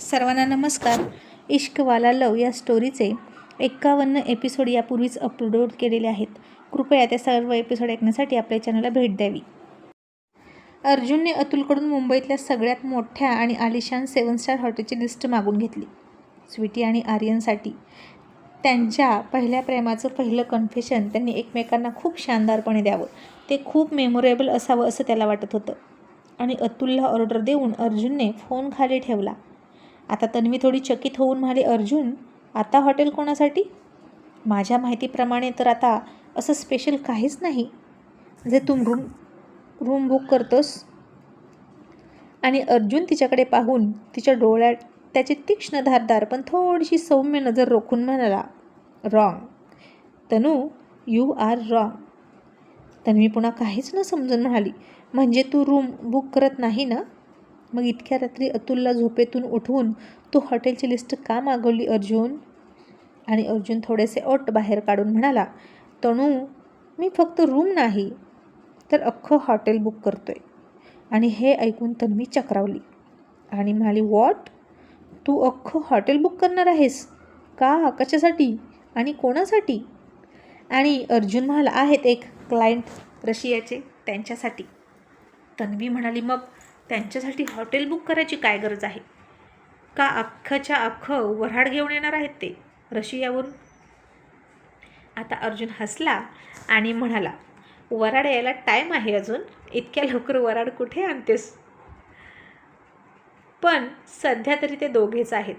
सर्वांना नमस्कार. इश्कवाला लव या स्टोरीचे एक्कावन्न एपिसोड यापूर्वीच अपलोड केलेले आहेत. कृपया त्या सर्व एपिसोड ऐकण्यासाठी आपल्या चॅनलला भेट द्यावी. अर्जुनने अतुलकडून मुंबईतल्या सगळ्यात मोठ्या आणि आलिशान सेवन स्टार हॉटेलची लिस्ट मागून घेतली. स्वीटी आणि आर्यनसाठी त्यांच्या पहिल्या प्रेमाचं पहिलं कन्फेशन त्यांनी एकमेकांना खूप शानदारपणे द्यावं. ते खूप मेमोरेबल असावं असं त्याला वाटत होतं. आणि अतुलला ऑर्डर देऊन अर्जुनने फोन खाली ठेवला. आता तन्वी थोडी चकित होऊन म्हणाली अर्जुन आता हॉटेल कोणासाठी? माझ्या माहितीप्रमाणे तर आता असं स्पेशल काहीच नाही. जे तू रूम रूम बुक करतोस. आणि अर्जुन तिच्याकडे पाहून तिच्या डोळ्यात त्याची तीक्ष्ण धारदार पण थोडीशी सौम्य नजर रोखून म्हणाला wrong Tanu you are wrong Tanvi पुन्हा काहीच न समजून म्हणाली म्हणजे तू रूम बुक करत नाही ना? मग इतक्या रात्री अतुलला झोपेतून उठवून तू हॉटेलची लिस्ट का मागवली अर्जुन? आणि अर्जुन थोडेसे ओट बाहेर काढून म्हणाला तणू मी फक्त रूम नाही तर अख्खं हॉटेल बुक करतोय. आणि हे ऐकून तन्वी चक्रावली. आणि म्हणाली वॉट? तू अख्खं हॉटेल बुक करणार आहेस? का? कशासाठी? आणि कोणासाठी? आणि अर्जुन म्हणाला आहेत एक क्लायंट रशियाचे त्यांच्यासाठी. तन्वी म्हणाली मग त्यांच्यासाठी हॉटेल बुक करायची काय गरज आहे? का अख्खच्या अख्खं वऱ्हाड घेऊन येणार आहेत ते? रशियावरून? आता अर्जुन हसला आणि म्हणाला वराड यायला टाईम आहे अजून. इतक्या लवकर वराड कुठे आणतेस? पण सध्या तरी ते दोघेच आहेत.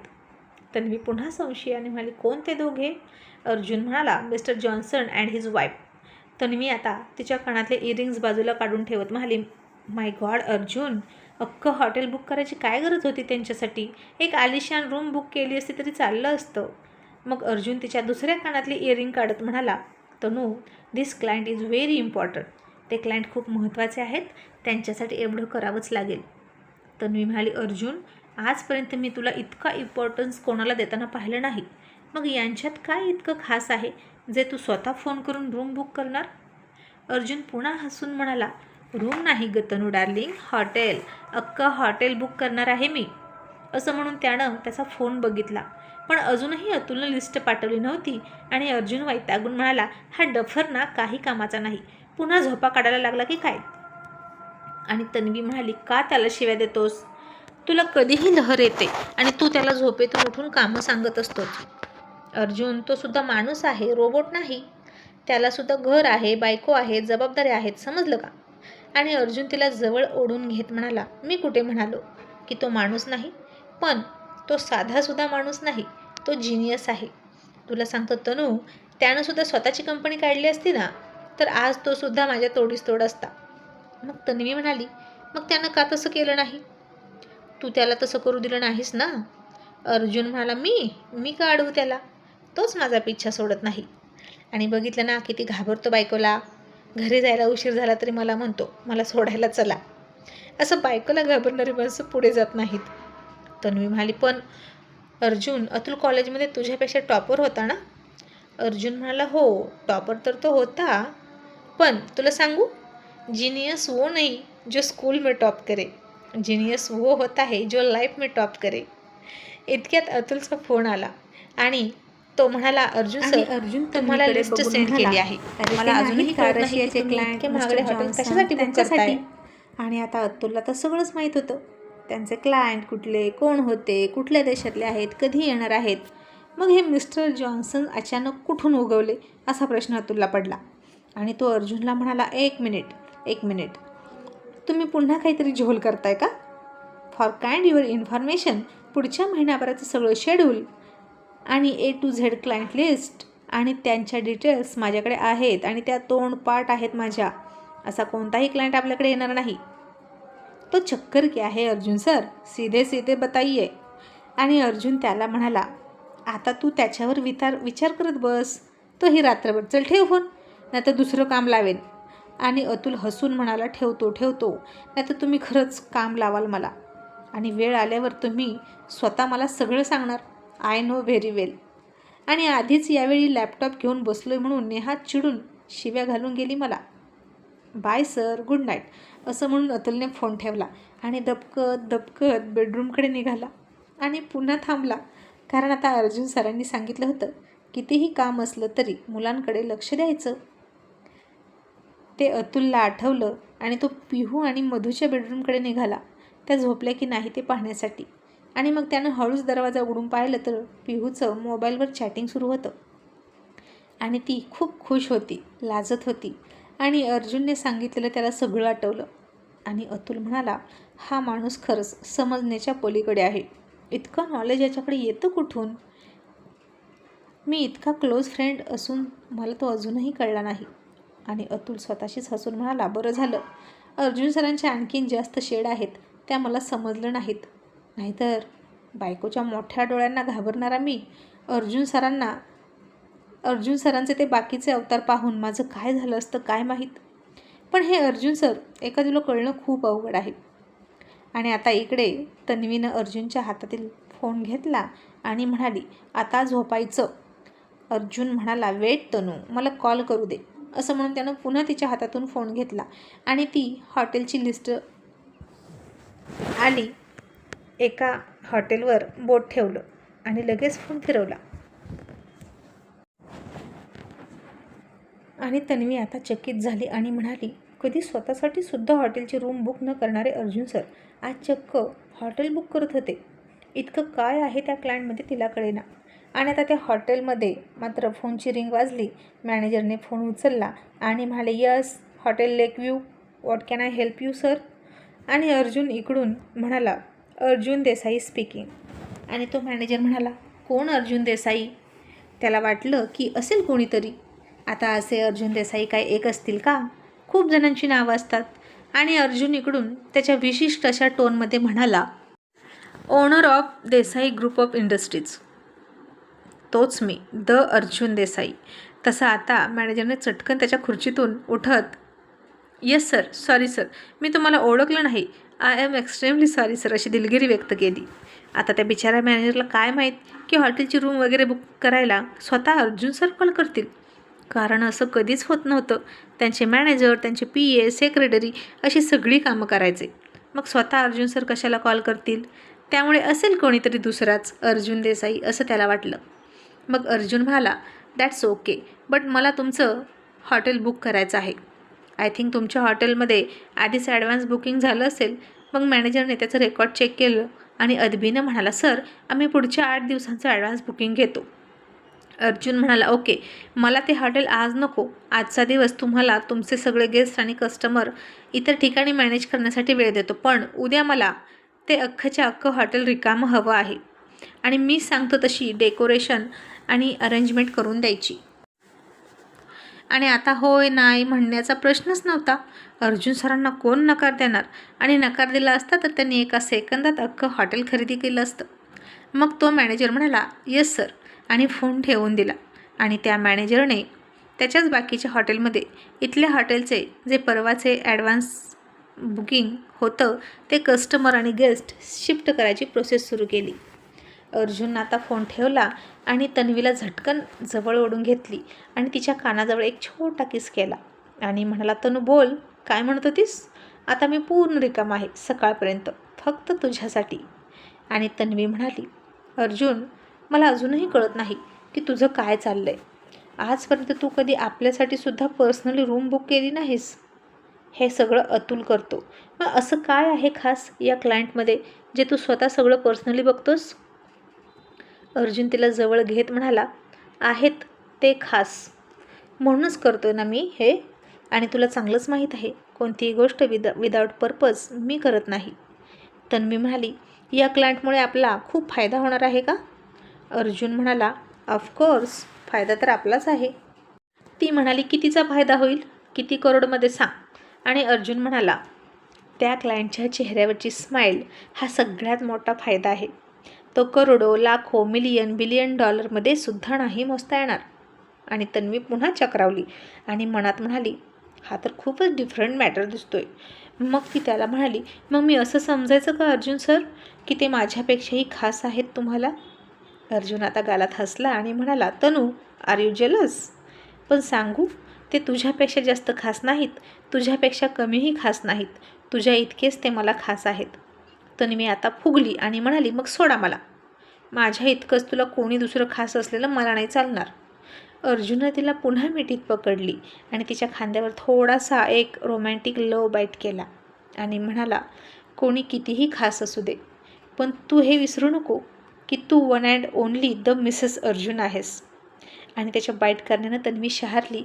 तन्वी पुन्हा संशयाने म्हणाली कोण ते दोघे? अर्जुन म्हणाला mister Johnson and his wife. Tanvi आता तिच्या कानातले इयरिंग्स बाजूला काढून ठेवत म्हणाली माय गॉड अर्जुन अख्खं हॉटेल बुक करायची काय गरज होती त्यांच्यासाठी? एक आलिशान रूम बुक केली असती तरी चाललं असतं. मग अर्जुन तिच्या दुसऱ्या कानातली इयरिंग काढत म्हणाला Tanu this client is very important ते क्लायंट खूप महत्त्वाचे आहेत. त्यांच्यासाठी एवढं करावंच लागेल. तन्वी म्हणाली अर्जुन आजपर्यंत मी तुला इतका इम्पॉर्टन्स कोणाला देताना पाहिलं नाही. मग यांच्यात काय इतकं खास आहे? जे तू स्वतः फोन करून रूम बुक करणार? अर्जुन पुन्हा हसून म्हणाला रूम नाही ग तनू डार्लिंग. हॉटेल. अख्खं हॉटेल बुक करणार आहे मी. असं म्हणून त्यानं त्याचा फोन बघितला. पण अजूनही अतुलनं लिस्ट पाठवली नव्हती आणि अर्जुन वैतागून म्हणाला हा डफर ना काही कामाचा नाही. पुन्हा झोपा काढायला लागला की काय? आणि तन्वी म्हणाली का त्याला शिव्या देतोस? तुला कधीही लहर येते आणि तू त्याला झोपेतून उठून कामं सांगत असतोस. अर्जुन तो सुद्धा माणूस आहे रोबोट नाही. त्यालासुद्धा घर आहे बायको आहे जबाबदारी आहेत समजलं का? आणि अर्जुन तिला जवळ ओढून घेत म्हणाला मी कुठे म्हणालो की तो माणूस नाही? पण तो साधासुद्धा माणूस नाही तो जिनियस आहे. तुला सांगतो तनू त्यानं सुद्धा स्वतःची कंपनी काढली असती ना तर आज तो सुद्धा माझ्या तोडीस तोड असता. मग तन्वी म्हणाली मग त्यानं का तसं केलं नाही? तू त्याला तसं करू दिलं नाहीस ना? अर्जुन म्हणाला मी? मी का अडवू त्याला? तोच माझा पिच्छा सोडत नाही. आणि बघितलं ना किती घाबरतो बायकोला. घरी जायला उशीर झाला तरी मला म्हणतो मला सोडायला चला. असं बायकोला घाबरणारी माणसं पुढे जात नाहीत. तन्वी म्हणाली पण अर्जुन अतुल कॉलेजमध्ये तुझ्यापेक्षा टॉपर होता ना? अर्जुन म्हणाला हो टॉपर तर तो होता पण तुला सांगू जीनियस वो नाही जो स्कूल में टॉप करे. जीनियस वो होता है जो लाईफ में टॉप करे. इतक्यात अतुलचा फोन आला आणि तो म्हणाला अर्जुन सर अर्जुन तुम्हाला लिस्ट सेंड केली आहे. "अरे मला अजूनही नाही का कळत नाही की रशियाचे तुम्ही client इतके मिस्टर महागडे हॉटेल कशासाठी त्यांच्यासाठी?" आणि आता अतुलला तर सगळंच माहीत होतं. त्यांचे क्लायंट कुठले कोण होते कुठल्या देशातले आहेत कधी येणार आहेत? मग हे मिस्टर जॉन्सन अचानक कुठून उगवले असा प्रश्न अतुलला पडला. आणि तो अर्जुनला म्हणाला एक मिनिट एक मिनिट. तुम्ही पुन्हा काहीतरी झोल करताय का? फॉर काइंड युअर इन्फॉर्मेशन पुढच्या महिन्याभराचं सगळं शेड्यूल आणि A to Z client list आणि त्यांच्या डिटेल्स माझ्याकडे आहेत आणि त्या तोंड पाठ आहेत माझ्या. असा कोणताही क्लायंट आपल्याकडे येणार नाही. तो चक्कर क्या आहे अर्जुन सर सीधे सीधे बताइए. आणि अर्जुन त्याला म्हणाला आता तू त्याच्यावर विचार विचार करत बस. तो ही रात्रभर चल ठेव फोन नाही तर दुसरं काम लावेन. आणि अतुल हसून म्हणाला ठेवतो ठेवतो. नाही तर तुम्ही खरंच काम लावाल मला. आणि वेळ आल्यावर तुम्ही स्वतः मला सगळं सांगणार. I know very well. आणि आधीच यावेळी लॅपटॉप घेऊन बसलो आहे म्हणून नेहा चिडून शिव्या घालून गेली मला. बाय सर गुड नाईट असं म्हणून अतुलने फोन ठेवला आणि दबकत दबकत बेडरूमकडे निघाला आणि पुन्हा थांबला. कारण आता अर्जुन सरांनी सांगितलं होतं कितीही काम असलं तरी मुलांकडे लक्ष द्यायचं. ते अतुलला आठवलं आणि तो पिहू आणि मधूच्या बेडरूमकडे निघाला. त्या झोपल्या की नाही ते पाहण्यासाठी. आणि मग त्यानं हळूच दरवाजा उघडून पाहिलं तर पिहूचं मोबाईलवर चॅटिंग सुरू होतं. आणि ती खूप खुश होती लाजत होती. आणि अर्जुनने सांगितलेलं त्याला सगळं आठवलं. आणि अतुल म्हणाला हा माणूस खरंच समजण्याच्या पलीकडे आहे. इतकं नॉलेज याच्याकडे येतं कुठून? मी इतका क्लोज फ्रेंड असून मला तो अजूनही कळला नाही. आणि अतुल स्वतःशीच हसून म्हणाला बरं झालं. अर्जुन सरांच्या आणखीन जास्त शेड आहेत. त्या मला समजलं नाहीत. नाहीतर बायकोच्या मोठ्या डोळ्यांना घाबरणारा मी अर्जुन सरांना अर्जुन सरांचे ते बाकीचे अवतार पाहून माझं काय झालं असतं काय माहीत? पण हे अर्जुन सर एखादीला कळणं खूप अवघड आहे. आणि आता इकडे तन्वीनं अर्जुनच्या हातातील फोन घेतला आणि म्हणाली आता झोपायचं. अर्जुन म्हणाला वेट तनू मला कॉल करू दे. असं म्हणून त्यानं पुन्हा तिच्या हातातून फोन घेतला आणि ती हॉटेलची लिस्ट आली. एका हॉटेलवर बोट ठेवलं आणि लगेच फोन फिरवला. आणि तन्वी आता चकित झाली आणि म्हणाली कधी स्वतःसाठी सुद्धा हॉटेलची रूम बुक न करणारे अर्जुन सर आज चक्क हॉटेल बुक करत होते. इतकं काय आहे त्या क्लायंटमध्ये तिला कळेना. आणि आता त्या हॉटेलमध्ये मात्र फोनची रिंग वाजली. मॅनेजरने फोन उचलला आणि म्हणाले yes hotel lake view. What can I help you sir? आणि अर्जुन इकडून म्हणाला अर्जुन देसाई स्पीकिंग आणि तो मॅनेजर म्हणाला कोण अर्जुन देसाई? त्याला वाटलं की असेल कोणीतरी. आता असे अर्जुन देसाई काय एक असतील का? खूप जणांची नावं असतात. आणि अर्जुन इकडून त्याच्या विशिष्ट अशा टोनमध्ये म्हणाला owner of Desai group of industries तोच मी द अर्जुन देसाई. तसा आता मॅनेजरने चटकन त्याच्या खुर्चीतून उठत येस सर सॉरी सर मी तुम्हाला ओळखलं नाही. I am extremely sorry sir अशी दिलगिरी व्यक्त केली. आता त्या बिचाऱ्या मॅनेजरला काय माहीत की हॉटेलची रूम वगैरे बुक करायला स्वतः अर्जुन सर कॉल करतील. कारण असं कधीच होत नव्हतं. त्यांचे मॅनेजर त्यांचे पी ए सेक्रेटरी अशी सगळी कामं करायचे. मग स्वतः अर्जुन सर कशाला कॉल करतील? त्यामुळे असेल कोणीतरी दुसराच अर्जुन देसाई असं त्याला वाटलं. मग अर्जुन म्हणाला दॅट्स ओके बट मला तुमचं हॉटेल बुक करायचं आहे. आय थिंक तुमच्या हॉटेलमध्ये आधीच ॲडव्हान्स बुकिंग झालं असेल. मग मॅनेजरने त्याचं रेकॉर्ड चेक केलं आणि अदबीनं म्हणाला सर आम्ही पुढच्या आठ दिवसांचं ॲडव्हान्स बुकिंग घेतो. अर्जुन म्हणाला ओके मला ते हॉटेल आज नको. आजचा दिवस तुम्हाला तुमचे सगळे गेस्ट आणि कस्टमर इतर ठिकाणी मॅनेज करण्यासाठी वेळ देतो. पण उद्या मला ते अख्खच्या अख्खं हॉटेल रिकामं हवं आहे आणि मी सांगतो तशी डेकोरेशन आणि अरेंजमेंट करून द्यायची. आणि आता होय नाही म्हणण्याचा प्रश्नच नव्हता. अर्जुन सरांना कोण नकार देणार? आणि नकार दिला असता तर त्यांनी एका सेकंदात अख्खं हॉटेल खरेदी केलं असतं. मग तो मॅनेजर म्हणाला येस सर. आणि फोन ठेवून दिला. आणि त्या मॅनेजरने त्याच्याच बाकीच्या हॉटेलमध्ये इथल्या हॉटेलचे जे परवाचे ॲडव्हान्स बुकिंग होतं ते कस्टमर आणि गेस्ट शिफ्ट करायची प्रोसेस सुरू केली. अर्जुननं आता फोन ठेवला आणि तन्वीला झटकन जवळ ओढून घेतली आणि तिच्या कानाजवळ एक छोटा किस केला. आणि म्हणाला तनू बोल काय म्हणत होतीस? आता मी पूर्ण रिकाम आहे सकाळपर्यंत फक्त तुझ्यासाठी. आणि तन्वी म्हणाली अर्जुन मला अजूनही कळत नाही की तुझं काय चाललं आहे आजपर्यंत तू कधी आपल्यासाठी सुद्धा पर्सनली रूम बुक केली नाहीस? हे सगळं अतुल करतो. मग असं काय आहे खास या क्लायंटमध्ये जे तू स्वतः सगळं पर्सनली बघतोस? अर्जुन तिला जवळ घेत म्हणाला आहेत ते खास. म्हणूनच करतो ना मी हे? आणि तुला चांगलंच माहीत आहे कोणतीही गोष्ट विद विदाऊट पर्पज मी करत नाही. तन्वी म्हणाली या क्लायंटमुळे आपला खूप फायदा होणार आहे का? अर्जुन म्हणाला ऑफकोर्स फायदा तर आपलाच आहे. ती म्हणाली कितीचा फायदा होईल? किती करोडमध्ये सांग. आणि अर्जुन म्हणाला त्या क्लायंटच्या चेहऱ्यावरची स्माईल हा सगळ्यात मोठा फायदा आहे. तो करोडो लाखो मिलियन बिलियन डॉलरमध्ये सुद्धा नाही मोजता येणार. आणि तन्वी पुन्हा चक्रावली आणि मनात म्हणाली हा तर खूपच डिफरंट मॅटर दिसतोय. मग ती त्याला म्हणाली मग मी असं समजायचं का अर्जुन सर की ते माझ्यापेक्षाही खास आहेत तुम्हाला? अर्जुन आता गालात हसला आणि म्हणाला तनू आर यू जेलस पण सांगू ते तुझ्यापेक्षा जास्त खास नाहीत. तुझ्यापेक्षा कमीही खास नाहीत. तुझ्या इतकेच ते मला खास आहेत. तन्वी आता फुगली आणि म्हणाली मग सोडा मला. माझ्या इतकंच तुला कोणी दुसरं खास असलेलं मला नाही चालणार. अर्जुननं तिला पुन्हा मिठीत पकडली आणि तिच्या खांद्यावर थोडासा एक रोमॅन्टिक लव बाईट केला आणि म्हणाला कोणी कितीही खास असू दे पण तू हे विसरू नको की तू one and only the Mrs Arjun आहेस. आणि त्याच्या बाईट करण्यानं तन्वी शहारली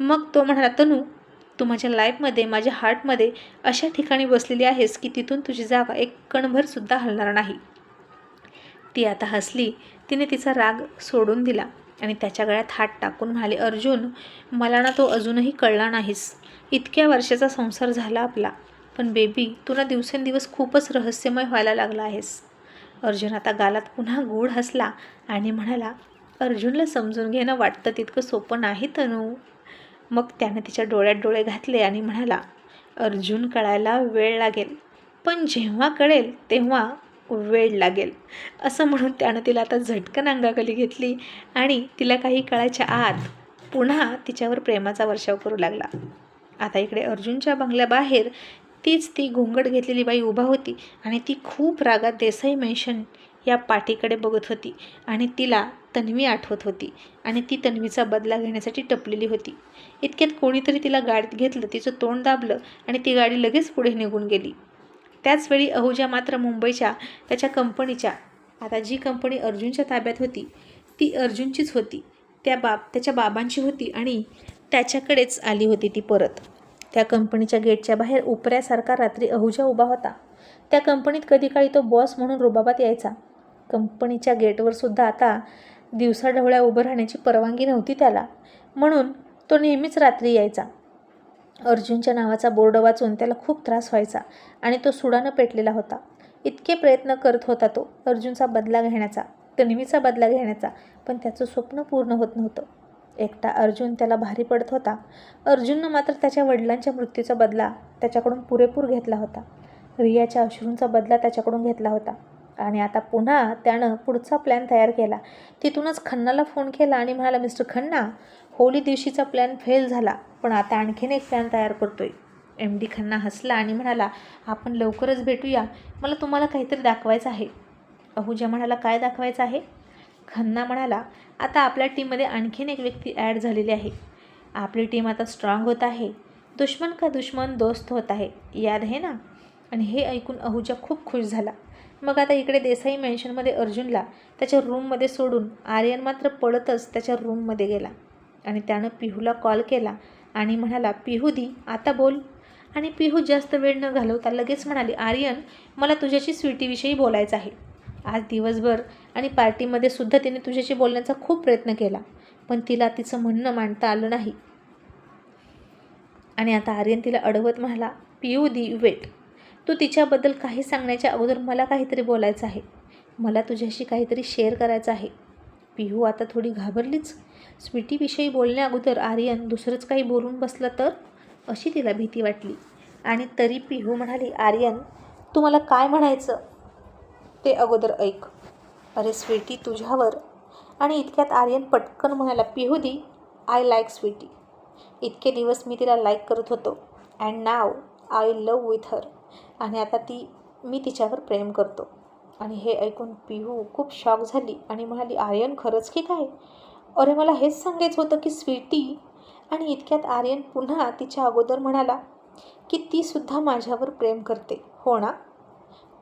मग तो म्हणाला तनू तू माझ्या लाईफमध्ये माझ्या हार्टमध्ये अशा ठिकाणी बसलेली आहेस की तिथून तुझी जागा एक कणभरसुद्धा हलणार नाही. ती आता हसली. तिने तिचा राग सोडून दिला आणि त्याच्या गळ्यात हात टाकून म्हणाले अर्जुन मला ना तो अजूनही कळला नाहीस. इतक्या वर्षाचा संसार झाला आपला. पण बेबी तू ना दिवसेंदिवस खूपच रहस्यमय व्हायला लागला आहेस. अर्जुन आता गालात पुन्हा गूढ हसला आणि म्हणाला अर्जुनला समजून घेणं वाटतं तितकं सोपं नाही तनू. मग त्यानं तिच्या डोळ्यात डोळे घातले आणि म्हणाला अर्जुन कळायला वेळ लागेल. पण जेव्हा कळेल तेव्हा वेळ लागेल. असं म्हणून त्यानं तिला आता झटकन अंगाखाली घेतली आणि तिला काही कळायच्या आत पुन्हा तिच्यावर प्रेमाचा वर्षाव करू लागला. आता इकडे अर्जुनच्या बंगल्याबाहेर तीच ती घोंगड घेतलेली बाई उभा होती आणि ती खूप रागात देसाई मेन्शन या पाठीकडे बघत होती आणि तिला तन्वी आठवत होती आणि ती तन्वीचा बदला घेण्यासाठी टपलेली होती. इतक्यात कोणीतरी तिला गाडीत घेतलं तिचं तोंड दाबलं आणि ती गाडी लगेच पुढे निघून गेली. त्याचवेळी अहुजा मात्र मुंबईच्या त्याच्या कंपनीच्या आता जी कंपनी अर्जुनच्या ताब्यात होती ती अर्जुनचीच होती. त्या बाब त्याच्या बाबांची होती आणि त्याच्याकडेच आली होती ती परत. त्या कंपनीच्या गेटच्या बाहेर उपऱ्यासारखा रात्री अहुजा उभा होता. त्या कंपनीत कधी काळी तो बॉस म्हणून रुबाबात यायचा. कंपनीच्या गेटवर सुद्धा आता दिवसाढवळ्या उभं राहण्याची परवानगी नव्हती त्याला. म्हणून तो नेहमीच रात्री यायचा. अर्जुनच्या नावाचा बोर्ड वाचून त्याला खूप त्रास व्हायचा आणि तो सुडानं पेटलेला होता. इतके प्रयत्न करत होता तो अर्जुनचा बदला घेण्याचा तन्वीचा बदला घेण्याचा पण त्याचं स्वप्न पूर्ण होत नव्हतं. एकटा अर्जुन त्याला भारी पडत होता. अर्जुननं मात्र त्याच्या वडिलांच्या मृत्यूचा बदला त्याच्याकडून पुरेपूर घेतला होता. रियाच्या अश्रूंचा बदला त्याच्याकडून घेतला होता. आणि आता पुन्हा त्यानं पुढचा प्लॅन तयार केला. तिथूनच खन्नाला फोन केला आणि म्हणाला मिस्टर खन्ना होली दिवशीचा प्लॅन फेल झाला पण आता आणखीन एक प्लॅन तयार करतोय. एम डी खन्ना हसला आणि म्हणाला आपण लवकरच भेटूया. मला तुम्हाला काहीतरी दाखवायचं आहे. अहुजा म्हणाला काय दाखवायचं आहे? खन्ना म्हणाला आता आपल्या टीममध्ये आणखीन एक व्यक्ती ॲड झालेली आहे. आपली टीम आता स्ट्रॉंग होत आहे. दुश्मन का दुश्मन दोस्त होत आहे. याद आहे ना? आणि हे ऐकून अहुजा खूप खुश झाला. मग आता इकडे देसाई मेन्शनमध्ये अर्जुनला त्याच्या रूममध्ये सोडून आर्यन मात्र पळतच त्याच्या रूममध्ये गेला. आणि त्यानं पिहूला कॉल केला आणि म्हणाला पिहू दी आता बोल. आणि पिहू जास्त वेळ न घालवता लगेच म्हणाली आर्यन मला तुझ्याशी स्वीटीविषयी बोलायचं आहे. आज दिवसभर आणि पार्टीमध्ये सुद्धा तिने तुझ्याशी बोलण्याचा खूप प्रयत्न केला पण तिला तिचं म्हणणं मांडता आलं नाही. आणि आता आर्यन तिला अडवत म्हणाला पियू दी वेट तू तिच्याबद्दल काही सांगण्याच्या अगोदर मला काहीतरी बोलायचं आहे. मला तुझ्याशी काहीतरी शेअर करायचं आहे. पिहू आता थोडी घाबरलीच. स्वीटीविषयी बोलण्या अगोदर आर्यन दुसरंच काही बोलून बसलं तर? अशी तिला भीती वाटली. आणि तरी पिहू म्हणाली आर्यन तू मला काय म्हणायचं? ते अगोदर ऐक. अरे स्वीटी तुझ्यावर. आणि इतक्यात आर्यन पटकन म्हणाला पिहुदी आय लाईक स्वीटी. इतके दिवस मी तिला लाईक करत होतो. अँड नाव आय लव विथ हर. आणि आता ती मी तिच्यावर प्रेम करतो. आणि हे ऐकून पिहू खूप शॉक झाली आणि म्हणाली आर्यन खरंच की काय अरे मला हेच सांगायचं होतं की स्वीटी आणि इतक्यात आर्यन पुन्हा तिच्या अगोदर म्हणाला की तीसुद्धा माझ्यावर प्रेम करते. हो ना?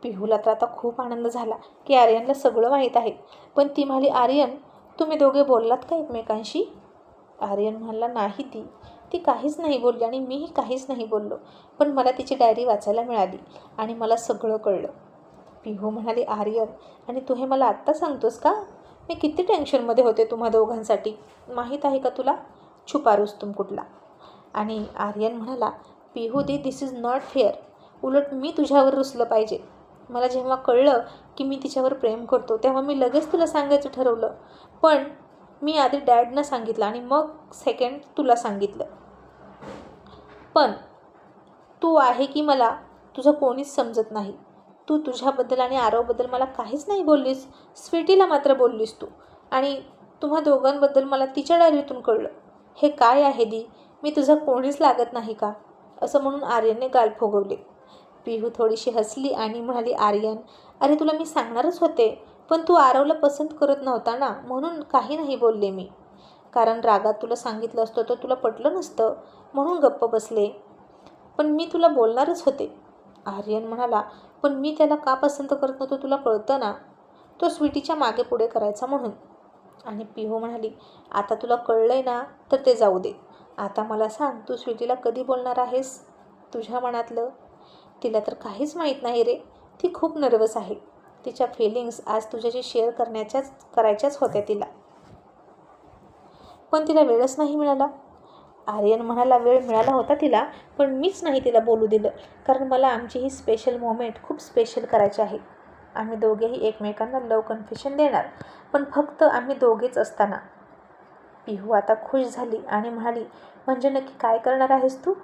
पिहूला तर आता खूप आनंद झाला की आर्यनला सगळं माहीत आहे. पण ती म्हणाली आर्यन तुम्ही दोघे बोललात का एकमेकांशी? आर्यन म्हणाला नाही ती. ती काहीच नाही बोलली आणि मीही काहीच नाही बोललो. पण मला तिची डायरी वाचायला मिळाली आणि मला सगळं कळलं. पिहू म्हणाली आर्यन आणि तू हे मला आत्ता सांगतोस का? मी किती टेन्शनमध्ये होते तुम्हा दोघांसाठी. माहीत आहे का तुला? छुपा तुम कुठला. आणि आर्यन म्हणाला पिहू दी दिस इज नॉट फेअर उलट मी तुझ्यावर रुसलं पाहिजे. मला जेव्हा कळलं की मी तिच्यावर प्रेम करतो तेव्हा मी लगेच तुला सांगायचं ठरवलं. पण मी आधी डॅडनं सांगितलं आणि मग सेकंड तुला सांगितलं. पण तू आहे की मला तुझं कोणीच समजत नाही. तू तुझ्याबद्दल आणि आरवबद्दल मला काहीच नाही बोललीस. स्वीटीला मात्र बोललीस तू. आणि तुम्हा दोघांबद्दल मला तिच्या डायरीतून कळलं. हे काय आहे दी? मी तुझं कोणीच लागत नाही का? असं म्हणून आर्यनने गाल फोगवले. पिहू थोडीशी हसली आणि म्हणाली आर्यन अरे तुला मी सांगणारच होते पण तू आरवला पसंत करत नव्हता ना म्हणून काही नाही बोलले मी. कारण रागात तुला सांगितलं असतं तर तुला पटलं नसतं. म्हणून गप्प बसले. पण मी तुला बोलणारच होते. आर्यन म्हणाला पण मी त्याला का पसंत करत नव्हतो तुला कळतं ना? तो स्वीटीच्या मागे पुढे करायचा म्हणून. आणि पिहो म्हणाली आता तुला कळलंय ना तर ते जाऊ दे. आता मला सांग तू स्वीटीला कधी बोलणार आहेस? तुझ्या मनातलं? तिला तर काहीच माहीत नाही रे. ती खूप नर्वस आहे. तिच्या फिलिंग्स आज तुझ्याशी शेअर करण्याच्याच करायच्याच होत्या तिला. पण तिला वेळच नाही मिळाला. आर्यन म्हणाला वेळ मिळाला होता तिला पण मीच नाही तिला बोलू दिलं. कारण मला आमची ही स्पेशल मोमेंट खूप स्पेशल करायची आहे. आम्ही दोघेही एकमेकांना लव कन्फेशन देणार पण फक्त आम्ही दोघेच असताना. पिहू आता खुश झाली आणि म्हणाली म्हणजे नक्की काय करणार आहेस तू?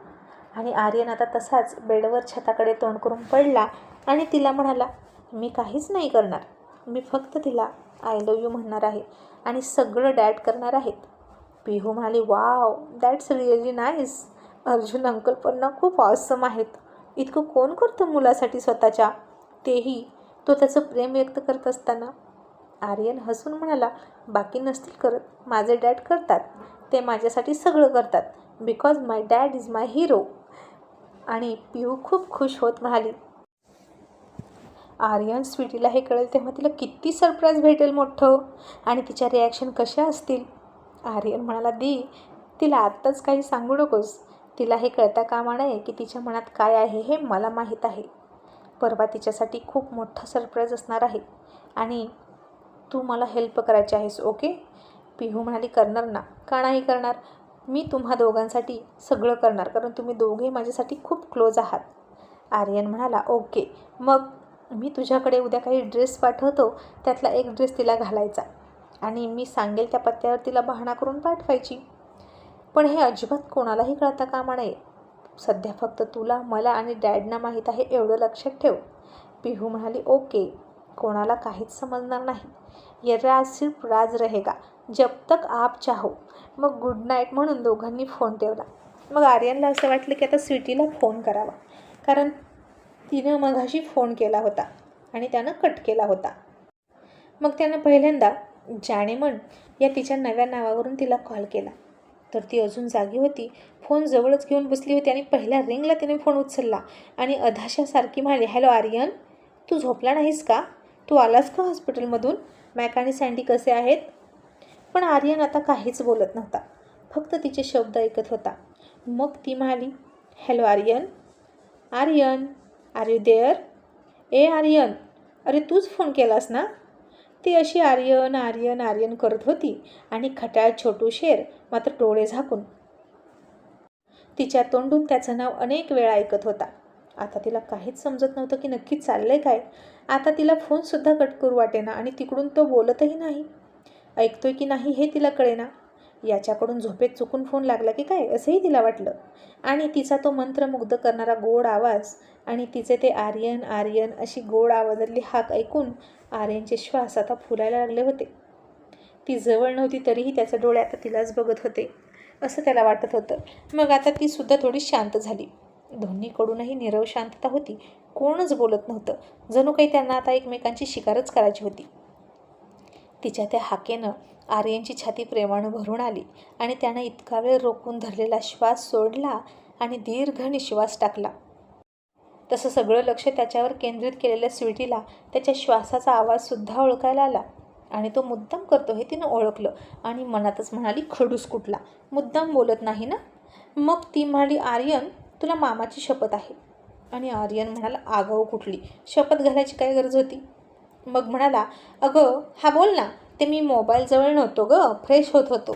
आणि आर्यन आता तसाच बेडवर छताकडे तोंड करून पडला आणि तिला म्हणाला मी काहीच नाही करणार. मी फक्त तिला आय लव यू म्हणणार आहे आणि सगळं डॅट करणार आहेत. पिहू म्हणाली wow that's really nice Arjun uncle पण ना खूप ऑसम आहेत. इतकं कोण करतं मुलासाठी स्वतःच्या? तेही तो त्याचं प्रेम व्यक्त करत असताना. आर्यन हसून म्हणाला बाकी नसतील करत. माझे डॅड करतात. ते माझ्यासाठी सगळं करतात. Because my dad is my hero आणि पिहू खूप खुश होत म्हणाली. आर्यन स्वीटीला हे कळेल तेव्हा तिला किती सरप्राईज भेटेल मोठं. आणि तिच्या रिॲक्शन कशा असतील? आर्यन म्हणाला दी तिला आत्ताच काही सांगू नकोस. तिला हे कळता कामा नये की तिच्या मनात काय आहे हे मला माहीत आहे. परवा तिच्यासाठी खूप मोठा सरप्राईज असणार आहे. आणि तू मला हेल्प करायची आहेस ओके पिहू म्हणाली करणार ना. का नाही करणार? मी तुम्हा दोघांसाठी सगळं करणार कारण तुम्ही दोघे माझ्यासाठी खूप क्लोज आहात. आर्यन म्हणाला ओके मग मी तुझ्याकडे उद्या काही ड्रेस पाठवतो. त्यातला एक ड्रेस तिला घालायचा. आणि मी सांगेल त्या पत्त्यावर तिला बहाणा करून पाठवायची. पण हे अजिबात कोणालाही कळता कामा नये. सध्या फक्त तुला मला आणि डॅडना माहीत आहे एवढं लक्षात ठेव. पिहू म्हणाली ओके कोणाला काहीच समजणार नाही. ये राज सिर्फ राज रहेगा. जब तक आप चाहो. मग गुड नाईट म्हणून दोघांनी फोन ठेवला. मग आर्यनला असं वाटलं की आता स्वीटीला फोन करावा. कारण तिनं मघाशी फोन केला होता आणि त्यानं कट केला होता. मग त्यानं पहिल्यांदा जाणेमन या तिच्या नव्या नावावरून तिला कॉल केला. तर ती अजून जागी होती. फोन जवळच घेऊन बसली होती आणि पहिल्या रिंगला तिने फोन उचलला. आणि अधाशासारखी म्हणाली हॅलो आर्यन तू झोपला नाहीस का? तू आलास का हॉस्पिटलमधून मॅक आणि सँडी कसे आहेत? पण आर्यन आता काहीच बोलत नव्हता. फक्त तिचे शब्द ऐकत होता. मग ती म्हणाली hello Aryan. Aryan are you there ए आर्यन अरे तूच फोन केलास ना? ती अशी आर्यन आर्यन आर्यन करत होती आणि खट्याळ छोटू शेर मात्र डोळे झाकून तिच्या तोंडून त्याचं नाव अनेक वेळा ऐकत होता. आता तिला काहीच समजत नव्हतं की नक्की चाललंय काय. आता तिला फोनसुद्धा कट करू वाटेना आणि तिकडून तो बोलतही नाही. ऐकतोय की नाही हे तिला कळेना. याच्याकडून झोपेत चुकून फोन लागला की काय? असंही तिला वाटलं. आणि तिचा तो मंत्रमुग्ध करणारा गोड आवाज आणि तिचे ते आर्यन आर्यन अशी गोड आवाजातली हाक ऐकून आर्यनचे श्वास आता फुलायला लागले होते. ती जवळ नव्हती तरीही त्याचे डोळे आता तिलाच बघत होते असं त्याला वाटत होतं. मग आता ती सुद्धा थोडी शांत झाली. दोन्हीकडूनही निरव शांतता होती. कोणच बोलत नव्हतं. जणू काही त्यांना आता एकमेकांची शिकारच करायची होती. तिच्या त्या हाकेनं आर्यनची छाती प्रेमानं भरून आली आणि त्यानं इतका वेळ रोखून धरलेला श्वास सोडला आणि दीर्घ निश्वास टाकला. तसं सगळं लक्ष त्याच्यावर केंद्रित केलेल्या स्वीटीला त्याच्या श्वासाचा आवाजसुद्धा ओळखायला आला. आणि तो मुद्दाम करतो हे तिनं ओळखलं आणि मनातच म्हणाली खडूस कुठला? मुद्दाम बोलत नाही ना? मग ती म्हणाली आर्यन तुला मामाची शपथ आहे. आणि आर्यन म्हणाला आगाऊ कुठली? शपथ घालायची काय गरज होती? मग म्हणाला अगं हा बोल ना ते मी मोबाईलजवळ नव्हतो गं फ्रेश होत होतो.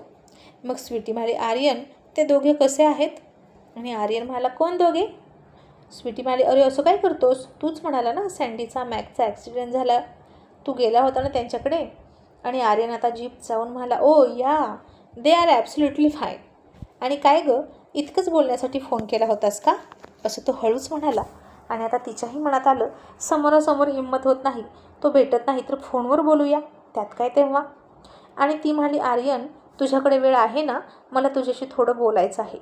मग स्वीटी म्हणाली आर्यन ते दोघे कसे आहेत? आणि आर्यन म्हणाला कोण दोघे? स्वीटी म्हणाली अरे असं काय करतोस? तूच म्हणाला ना सँडीचा मॅकचा ॲक्सिडेंट झाला. तू गेला होता ना त्यांच्याकडे? आणि आर्यन आता जीप जाऊन म्हणाला ओ या दे आर ॲब्सुल्युटली फाईन आणि काय गं इतकंच बोलण्यासाठी फोन केला होतास का? असं तो हळूच म्हणाला. आणि आता तिच्याही मनात आलं समोरासमोर हिंमत होत नाही तो भेटत नाही तर फोनवर बोलूया त्यात काय तेव्हा? आणि ती म्हणाली आर्यन तुझ्याकडे वेळ आहे ना? मला तुझ्याशी थोडं बोलायचं आहे.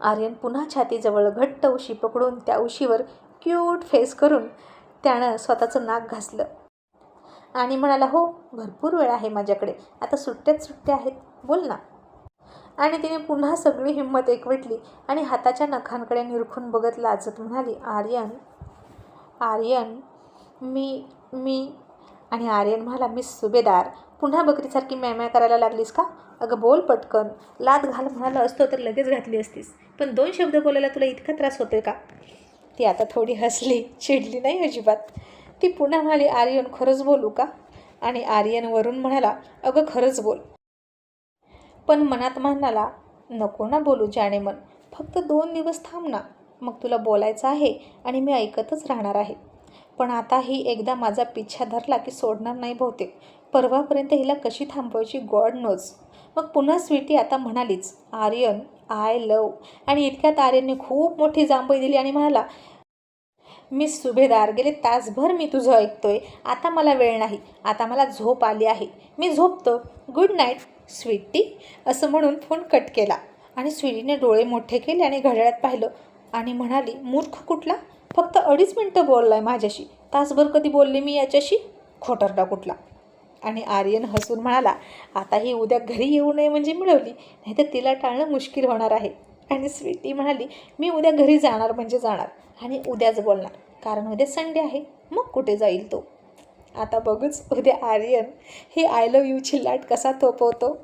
आर्यन पुन्हा छातीजवळ घट्ट उशी पकडून त्या उशीवर क्यूट फेस करून त्यानं स्वतःचं नाक घासलं. आणि म्हणाला हो भरपूर वेळ आहे माझ्याकडे. आता सुट्ट्याच सुट्ट्या आहेत. बोल ना. आणि तिने पुन्हा सगळी हिंमत एकवटली आणि हाताच्या नखांकडे निरखून बघत लाजत म्हणाली आर्यन आर्यन मी मी आणि आर्यन म्हणाला मिस सुभेदार. पुन्हा बकरीसारखी म्याम्या करायला लागलीस का? अगं बोल पटकन. लाद घाल म्हणाला असतो तर लगेच घातली असतीस. पण दोन शब्द बोलायला तुला इतका त्रास होतोय का? ती आता थोडी हसली चिडली नाही अजिबात. ती पुन्हा म्हणाली आर्यन खरंच बोलू का? आणि आर्यन वरून म्हणाला अगं खरंच बोल. पण मनात म्हणाला नको ना बोलू जाणे मन फक्त दोन दिवस थांब ना मग तुला बोलायचं आहे आणि मी ऐकतच राहणार आहे. पण आता ही एकदा माझा पिच्छा धरला की सोडणार नाही बहुतेक. परवापर्यंत हिला कशी थांबवायची गॉड नोज. मग पुन्हा स्वीटी आता म्हणालीच आर्यन आय लव आणि इतक्यात आर्यनने खूप मोठी जांभई दिली आणि म्हणाला मी सुभेदार गेले तासभर मी तुझं ऐकतोय. आता मला वेळ नाही. आता मला झोप आली आहे. मी झोपतो. Good night. स्वीटी असं म्हणून फोन कट केला. आणि स्वीटीने डोळे मोठे केले आणि घड्याळात पाहिलं आणि म्हणाली मूर्ख कुठला? फक्त अडीच मिनटं बोललाय माझ्याशी. तासभर कधी बोलले मी याच्याशी? खोटरडा कुठला? आणि आर्यन हसून म्हणाला आता ही उद्या घरी येऊ नये म्हणजे मिळवली नाहीतर तिला टाळणं मुश्किल होणार आहे. आणि स्वीटी म्हणाली मी उद्या घरी जाणार म्हणजे जाणार आणि उद्याच बोलणार कारण उद्या संडे आहे. मग कुठे जाईल तो? आता बघूच उद्या आर्यन ही आय लव यूची लाट कसा थोपवतो?